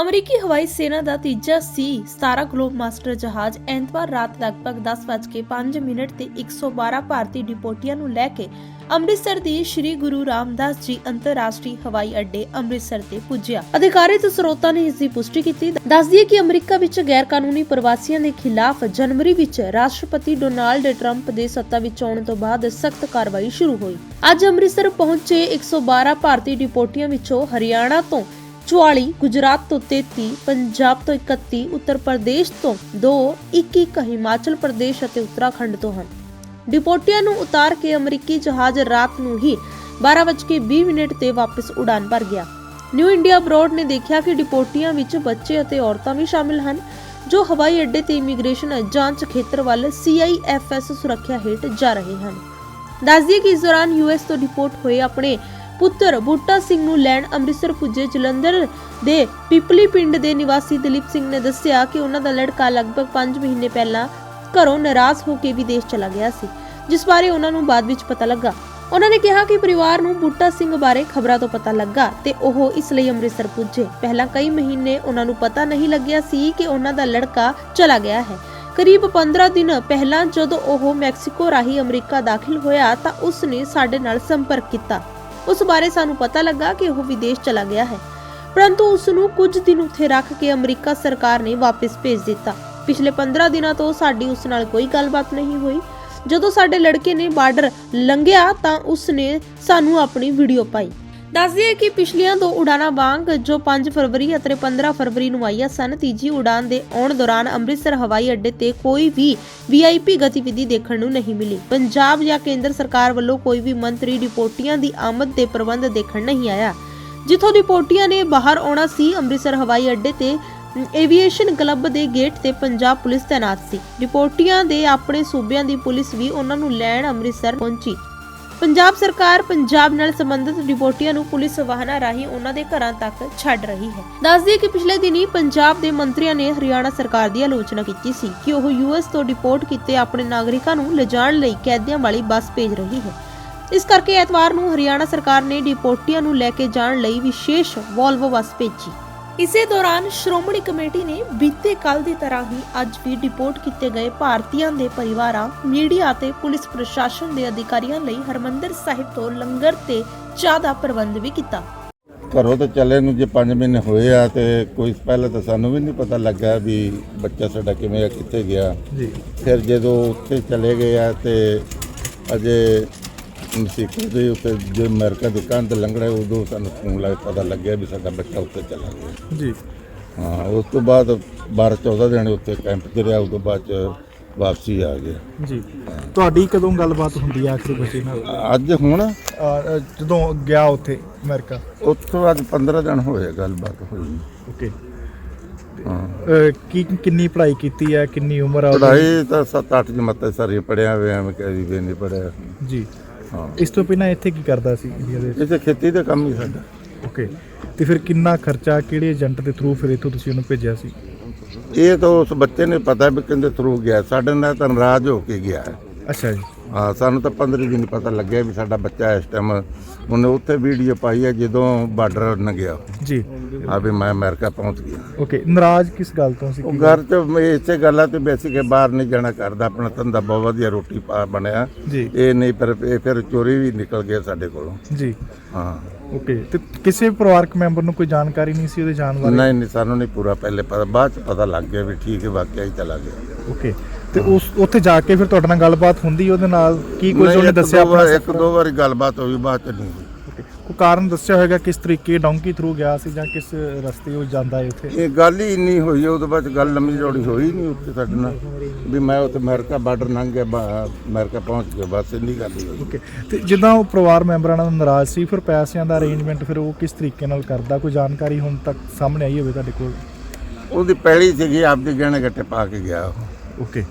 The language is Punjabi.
ਅਮਰੀਕੀ ਹਵਾਈ ਸੈਨਾ ਦਾ ਤੀਜਾ ਸੀ। 17 ਗਲੋਬ ਮਾਸਟਰ ਜਹਾਜ਼ ਐਤਵਾਰ ਰਾਤ ਲਗਭਗ 10:05 ਮਿੰਟ ਤੇ 112 ਭਾਰਤੀ ਡਿਪੋਟੀਆਂ ਨੂੰ ਲੈ ਕੇ ਅੰਮ੍ਰਿਤਸਰ ਦੀ ਸ੍ਰੀ ਗੁਰੂ ਰਾਮਦਾਸ ਜੀ ਅੰਤਰਰਾਸ਼ਟਰੀ ਹਵਾਈ ਅੱਡੇ ਅੰਮ੍ਰਿਤਸਰ ਤੇ ਪੁੱਜਿਆ। ਅਧਿਕਾਰਿਤ ਸਰੋਤਾਂ ਨੇ ਇਸ ਦੀ ਪੁਸ਼ਟੀ ਕੀਤੀ। ਦੱਸਦੀ ਹੈ ਕਿ ਅਮਰੀਕਾ ਵਿੱਚ ਗੈਰ ਕਾਨੂੰਨੀ ਪ੍ਰਵਾਸੀਆਂ ਦੇ ਖਿਲਾਫ ਜਨਵਰੀ ਵਿੱਚ ਰਾਸ਼ਟਰਪਤੀ ਡੋਨਾਲਡ ਟਰੰਪ ਦੇ ਸੱਤਾ ਵਿੱਚ ਆਉਣ ਤੋਂ ਬਾਅਦ ਸਖਤ ਕਾਰਵਾਈ ਸ਼ੁਰੂ ਹੋਈ। ਅੱਜ ਅੰਮ੍ਰਿਤਸਰ ਪਹੁੰਚੇ 112 ਭਾਰਤੀ ਡਿਪੋਟੀਆਂ ਵਿੱਚੋਂ ਹਰਿਆਣਾ ਤੋਂ 44 ਗੁਜਰਾਤ ਤੋਂ 33 ਪੰਜਾਬ ਤੋਂ 31 ਉੱਤਰ ਪ੍ਰਦੇਸ਼ ਤੋਂ 2 21 ਹਿਮਾਚਲ ਪ੍ਰਦੇਸ਼ ਅਤੇ ਉੱਤਰਾਖੰਡ ਤੋਂ ਹਨ। ਡਿਪੋਟੀਆਂ ਨੂੰ ਉਤਾਰ ਕੇ ਅਮਰੀਕੀ ਜਹਾਜ਼ ਰਾਤ ਨੂੰ ਹੀ 12:20 ਮਿੰਟ ਤੇ ਵਾਪਸ ਉਡਾਨ ਭਰ ਗਿਆ। ਨਿਊ ਇੰਡੀਆ ਬਰੋਡ ਨੇ ਦੇਖਿਆ ਕਿ ਡਿਪੋਟੀਆਂ ਵਿੱਚ ਬੱਚੇ ਅਤੇ ਔਰਤਾਂ ਵੀ ਸ਼ਾਮਿਲ ਹਨ, ਜੋ ਹਵਾਈ ਅੱਡੇ ਤੇ ਇਮੀਗ੍ਰੇਸ਼ਨ ਜਾਂਚ ਖੇਤਰ ਵੱਲ CIFS ਸੁਰੱਖਿਆ ਹੇਠ ਜਾ ਰਹੇ ਹਨ। ਦੱਸਦੀਏ ਕਿ ਇਸ ਦੌਰਾਨ ਯੂਐਸ ਤੋਂ ਡਿਪੋਰਟ ਹੋਏ ਆਪਣੇ ਪੁੱਤਰ ਬੂਟਾ ਸਿੰਘ ਨੂੰ ਲੈਣ ਅੰਮ੍ਰਿਤਸਰ ਪੁੱਜੇ ਜਲੰਧਰ ਦੇ ਪਿਪਲੀ ਪਿੰਡ ਦੇ ਨਿਵਾਸੀ ਦਲੀਪ ਸਿੰਘ ਨੇ ਦੱਸਿਆ ਕਿ ਉਹਨਾਂ ਦਾ ਲੜਕਾ ਲਗਭਗ 5 ਮਹੀਨੇ ਪਹਿਲਾਂ ਘਰੋਂ ਨਾਰਾਜ਼ ਹੋ ਕੇ ਵਿਦੇਸ਼ ਚਲਾ ਗਿਆ ਸੀ, ਜਿਸ ਬਾਰੇ ਉਹਨਾਂ ਨੂੰ ਬਾਅਦ ਵਿੱਚ ਪਤਾ ਲੱਗਾ। ਉਹਨਾਂ ਨੇ ਕਿਹਾ ਕਿ ਪਰਿਵਾਰ ਨੂੰ ਬੂਟਾ ਸਿੰਘ ਬਾਰੇ ਖਬਰਾਂ ਤੋਂ ਪਤਾ ਲੱਗਾ ਤੇ ਉਹ ਇਸ ਲਈ ਅੰਮ੍ਰਿਤਸਰ ਪੁੱਜੇ। ਪਹਿਲਾਂ ਕਈ ਮਹੀਨੇ ਉਹਨਾਂ ਨੂੰ ਪਤਾ ਨਹੀਂ ਲੱਗਿਆ ਸੀ ਕਿ ਉਹਨਾਂ ਦਾ ਲੜਕਾ ਚਲਾ ਗਿਆ ਹੈ। ਕਰੀਬ 15 ਦਿਨ ਪਹਿਲਾਂ ਜਦੋਂ ਉਹ ਮੈਕਸੀਕੋ ਰਾਹੀਂ ਅਮਰੀਕਾ ਦਾਖਲ ਹੋਇਆ ਤਾਂ ਉਸ ਨੇ ਸਾਡੇ ਨਾਲ ਸੰਪਰਕ ਕੀਤਾ। ਉਸ ਬਾਰੇ ਸਾਨੂੰ ਪਤਾ ਲੱਗਾ ਕਿ ਉਹ ਵਿਦੇਸ਼ ਚਲਾ ਗਿਆ ਹੈ। ਪਰੰਤੂ ਉਸ ਨੂੰ ਕੁਝ ਦਿਨ ਉੱਥੇ ਰੱਖ ਕੇ ਅਮਰੀਕਾ ਸਰਕਾਰ ਨੇ ਵਾਪਸ ਭੇਜ ਦਿੱਤਾ। ਪਿਛਲੇ 15 ਦਿਨਾਂ ਤੋਂ ਸਾਡੀ ਉਸ ਨਾਲ ਕੋਈ ਗੱਲਬਾਤ ਨਹੀਂ ਹੋਈ। ਜਦੋਂ ਸਾਡੇ ਲੜਕੇ ਨੇ ਬਾਰਡਰ ਲੰਘਿਆ ਤਾਂ ਉਸ ਨੇ ਸਾਨੂੰ ਆਪਣੀ ਵੀਡੀਓ ਪਾਈ। ਦੱਸਦੀ ਹੈ ਕਿ ਪਿਛਲੀਆਂ ਦੋ ਉਡਾਨਾਂ ਵਾਂਗ ਜੋ 5 ਫਰਵਰੀ ਅਤੇ 15 ਫਰਵਰੀ ਨੂੰ ਆਈਆਂ ਸਨ, ਤੀਜੀ ਉਡਾਨ ਦੇ ਆਉਣ ਦੌਰਾਨ ਅੰਮ੍ਰਿਤਸਰ, ਹਵਾਈ ਅੱਡੇ ਤੇ ਕੋਈ ਵੀ ਵੀਆਈਪੀ ਗਤੀਵਿਧੀ ਦੇਖਣ ਨੂੰ ਨਹੀਂ ਮਿਲੀ। ਪੰਜਾਬ ਜਾਂ ਕੇਂਦਰ ਸਰਕਾਰ ਵੱਲੋਂ ਕੋਈ ਵੀ ਮੰਤਰੀ ਰਿਪੋਰਟੀਆਂ ਦੀ ਆਮਦ ਦੇ ਪ੍ਰਬੰਧ ਦੇਖਣ ਨਹੀਂ ਆਇਆ। ਜਿੱਥੋਂ ਰਿਪੋਰਟੀਆਂ ਨੇ ਬਾਹਰ ਆਉਣਾ ਸੀ, ਅੰਮ੍ਰਿਤਸਰ ਹਵਾਈ ਅੱਡੇ ਤੇ ਏਵੀਏਸ਼ਨ ਕਲੱਬ ਦੇ ਗੇਟ ਤੇ ਪੰਜਾਬ ਪੁਲਿਸ ਤੈਨਾਤ ਸੀ। ਰਿਪੋਰਟੀਆਂ ਦੇ ਆਪਣੇ ਸੂਬਿਆਂ ਦੀ ਪੁਲਿਸ ਵੀ ਉਹਨਾਂ ਨੂੰ ਲੈਣ ਅੰਮ੍ਰਿਤਸਰ ਪਹੁੰਚੀ। ਪੰਜਾਬ ਸਰਕਾਰ ਪੰਜਾਬ ਨਾਲ ਸੰਬੰਧਿਤ ਰਿਪੋਰਟੀਆਂ ਨੂੰ ਪੁਲਿਸ ਵਾਹਨਾਂ ਰਾਹੀਂ ਉਹਨਾਂ ਦੇ ਘਰਾਂ ਤੱਕ ਛੱਡ ਰਹੀ ਹੈ। ਦੱਸਦੀ ਕਿ ਪਿਛਲੇ ਦਿਨੀ ਪੰਜਾਬ ਦੇ ਮੰਤਰੀਆਂ ਨੇ ਹਰਿਆਣਾ ਸਰਕਾਰ ਦੀ ਆਲੋਚਨਾ ਕੀਤੀ ਸੀ ਕਿ ਉਹ ਯੂਐਸ ਤੋਂ ਡਿਪੋਰਟ ਕੀਤੇ ਆਪਣੇ ਨਾਗਰਿਕਾਂ ਨੂੰ ਲਿਜਾਣ ਲਈ ਕੈਦੀਆਂ ਵਾਲੀ ਬੱਸ ਭੇਜ ਰਹੀ ਹੈ। ਇਸ ਕਰਕੇ ਐਤਵਾਰ ਨੂੰ ਹਰਿਆਣਾ ਸਰਕਾਰ ਨੇ ਡਿਪੋਰਟੀਆਂ ਨੂੰ ਲੈ ਕੇ ਜਾਣ ਲਈ ਵਿਸ਼ੇਸ਼ ਵੋਲਵੋ ਬੱਸ ਭੇਜੀ। ਇਸੇ ਦੌਰਾਨ ਸ਼੍ਰੋਮਣੀ ਕਮੇਟੀ ਨੇ ਬੀਤੇ ਕੱਲ ਦੀ ਤਰ੍ਹਾਂ ਹੀ ਅੱਜ ਵੀ ਡਿਪੋਰਟ ਕੀਤੇ ਗਏ ਭਾਰਤੀਆਂ ਦੇ ਪਰਿਵਾਰਾਂ ਮੀਡੀਆ ਅਤੇ ਪੁਲਿਸ ਪ੍ਰਸ਼ਾਸਨ ਦੇ ਅਧਿਕਾਰੀਆਂ ਲਈ ਹਰਮੰਦਰ ਸਾਹਿਬ ਤੋਂ ਲੰਗਰ ਤੇ ਚਾਹ ਦਾ ਪ੍ਰਬੰਧ ਵੀ ਕੀਤਾ। ਘਰੋਂ ਤਾਂ ਚੱਲੇ ਨੂੰ ਜੇ 5 ਮਹੀਨੇ ਹੋਏ ਆ ਤੇ ਕੋਈ ਪਹਿਲਾਂ ਤਾਂ ਸਾਨੂੰ ਵੀ ਨਹੀਂ ਪਤਾ ਲੱਗਾ ਵੀ ਬੱਚਾ ਸਾਡਾ ਕਿਵੇਂ ਆ ਕਿੱਥੇ ਗਿਆ। ਜੀ। ਫਿਰ ਜਦੋਂ ਉੱਥੇ ਚਲੇ ਗਏ ਆ ਤੇ ਅਜੇ ਮਸੀਕੋ ਦੇ ਉੱਤੇ ਜੇ ਅਮਰੀਕਾ ਦੀ ਕੰਧ ਲੰਘੜਾ ਉਦੋਂ ਸਾਨੂੰ ਫੋਨ ਲੱਗ ਪਤਾ ਲੱਗਿਆ ਵੀ ਸਾਡਾ ਬੱਚਾ ਉੱਥੇ ਚਲਾ ਗਿਆ। ਜੀ। ਹਾਂ ਉਸ ਤੋਂ ਬਾਅਦ 12 14 ਦਿਨ ਉੱਥੇ ਕੈਂਪ 'ਚ ਰਿਹਾ ਉਸ ਤੋਂ ਬਾਅਦ ਚ ਵਾਪਸੀ ਆ ਗਏ ਜੀ। ਤੁਹਾਡੀ ਕਦੋਂ ਗੱਲਬਾਤ ਹੁੰਦੀ ਹੈ ਆਖਰੀ ਬੱਚੇ ਨਾਲ? ਅੱਜ ਹੁਣ? ਅਹ, ਜਦੋਂ ਗਿਆ ਉੱਥੇ ਅਮਰੀਕਾ? ਉੱਥੋਂ ਅੱਜ 15 ਦਿਨ ਹੋਏ ਗੱਲਬਾਤ ਹੋਈ। ਓਕੇ। ਹਾਂ। ਕੀ ਕਿੰਨੀ ਪੜ੍ਹਾਈ ਕੀਤੀ ਹੈ ਕਿੰਨੀ ਉਮਰ ਆ ਉਹਦੀ? ਪੜ੍ਹਾਈ ਤਾਂ 7-8 ਜਮਾਤਾਂ ਸਾਰੀਆਂ ਪੜਿਆ ਹੋਇਆ ਮੈਂ ਕਹਿ ਵੀ ਨਹੀਂ ਪੜਿਆ ਜੀ। ਹਾਂ। ਇਸ ਤੋਂ ਪਹਿਲਾਂ ਇੱਥੇ ਕੀ ਕਰਦਾ ਸੀ ਇੰਡੀਆ ਦੇ ਵਿੱਚ? ਇੱਥੇ ਖੇਤੀ ਦਾ ਕੰਮ ਹੀ ਸਾਡਾ। ਓਕੇ ਤੇ ਫਿਰ ਕਿੰਨਾ ਖਰਚਾ ਕਿਹੜੇ ਏਜੰਟ ਦੇ ਥਰੂ ਫਿਰ ਇੱਥੋਂ ਤੁਸੀਂ ਉਹਨੂੰ ਭੇਜਿਆ ਸੀ? ਇਹ ਤਾਂ ਉਸ ਬੱਚੇ ਨੇ ਪਤਾ ਵੀ ਕਿੰਦੇ ਥਰੂ ਗਿਆ। ਸਾਡੇ ਨਾਲ ਤਾਂ ਨਾਰਾਜ਼ ਹੋ ਕੇ ਗਿਆ। ਹੈ ਅੱਛਾ ਜੀ। ਹਾਂ ਸਾਨੂੰ ਤਾਂ 15 ਦਿਨ ਪਤਾ ਲੱਗਿਆ ਵੀ ਸਾਡਾ ਬੱਚਾ ਇਸ ਟਾਈਮ ਉਹਨੇ ਉੱਥੇ ਵੀਡੀਓ ਪਾਈ ਹੈ ਜਦੋਂ ਬਾਰਡਰ ਲੰਘਿਆ ਜੀ। ਆ ਵੀ ਮੈਂ ਅਮਰੀਕਾ ਪਹੁੰਚ ਗਿਆ। ਓਕੇ ਨਾਰਾਜ਼ ਕਿਸ ਗੱਲ ਤੋਂ ਸੀ? ਉਹ ਘਰ ਚ ਇਸੇ ਗੱਲਾਂ ਤੇ ਬੈਸੀ ਕੇ ਬਾਹਰ ਨਹੀਂ ਜਾਣਾ ਕਰਦਾ ਆਪਣਾ ਧੰਦਾ ਬਹੁਤ ਵਧੀਆ ਰੋਟੀ ਪਾ ਬਣਿਆ। ਜੀ। ਇਹ ਨਹੀਂ ਪਰ ਇਹ ਫਿਰ ਚੋਰੀ ਵੀ ਨਿਕਲ ਗਿਆ ਸਾਡੇ ਕੋਲੋਂ। ਜੀ। ਹਾਂ। ਓਕੇ ਤੇ ਕਿਸੇ ਪਰਿਵਾਰਕ ਮੈਂਬਰ ਨੂੰ ਕੋਈ ਜਾਣਕਾਰੀ ਨਹੀਂ ਸੀ ਉਹਦੇ ਜਾਣ ਬਾਰੇ? ਨਹੀਂ ਨਹੀਂ ਸਾਨੂੰ ਨਹੀਂ ਪੂਰਾ ਪਹਿਲੇ ਪਤਾ ਬਾਅਦ ਚ ਪਤਾ ਲੱਗ ਗਿਆ ਵੀ ਠੀਕ ਹੈ ਵਾਕਿਆ ਹੀ ਚਲਾ ਗਿਆ। ਓਕੇ ਤੇ ਉਸ ਉੱਥੇ ਜਾ ਕੇ ਫਿਰ ਤੁਹਾਡੇ ਨਾਲ ਗੱਲਬਾਤ ਹੁੰਦੀ ਉਹਦੇ ਨਾਲ? ਕੀ ਕੁਝ ਉਹਨੇ ਦੱਸਿਆ ਆਪਣਾ ਇੱਕ ਦੋ ਵਾਰੀ ਗੱਲਬਾਤ ਹੋਈ ਬਾਅਦ ਚ ਨਹੀਂ ਕੋਈ ਕਾਰਨ ਦੱਸਿਆ ਹੋਵੇਗਾ ਕਿਸ ਤਰੀਕੇ ਡੌਂਕੀ ਥਰੂ ਗਿਆ ਸੀ ਜਾਂ ਕਿਸ ਰਸਤੇ ਉਹ ਜਾਂਦਾ ਹੈ ਉੱਥੇ? ਇਹ ਗੱਲ ਹੀ ਨਹੀਂ ਹੋਈ ਉਹਦੇ ਬਾਅਦ ਗੱਲ ਲੰਮੀ ਜੋੜੀ ਹੋਈ ਨਹੀਂ ਉੱਥੇ ਸਾਡੇ ਨਾਲ ਵੀ ਮੈਂ ਉੱਥੇ ਅਮਰੀਕਾ ਬਾਰਡਰ ਲੰਘ ਗਿਆ ਅਮਰੀਕਾ ਪਹੁੰਚ ਗਿਆ ਬਸ ਇੰਨੀ ਗੱਲ ਹੀ ਹੋਈ। ਓਕੇ ਤੇ ਜਿੱਦਾਂ ਉਹ ਪਰਿਵਾਰ ਮੈਂਬਰਾਂ ਨਾਲ ਨਾਰਾਜ਼ ਸੀ ਫਿਰ ਪੈਸਿਆਂ ਦਾ ਅਰੇਂਜਮੈਂਟ ਫਿਰ ਉਹ ਕਿਸ ਤਰੀਕੇ ਨਾਲ ਕਰਦਾ? ਕੋਈ ਜਾਣਕਾਰੀ ਹੁਣ ਤੱਕ ਸਾਹਮਣੇ ਆਈ ਹੋਵੇ ਤੁਹਾਡੇ ਕੋਲ? ਉਹਦੀ ਪਹਿਲੀ ਸੀਗੀ ਆਪਦੀ ਗਹਿਣੇ ਗੱਟੇ ਪਾ ਕੇ ਗਿਆ ਉਹ। ਓਕੇ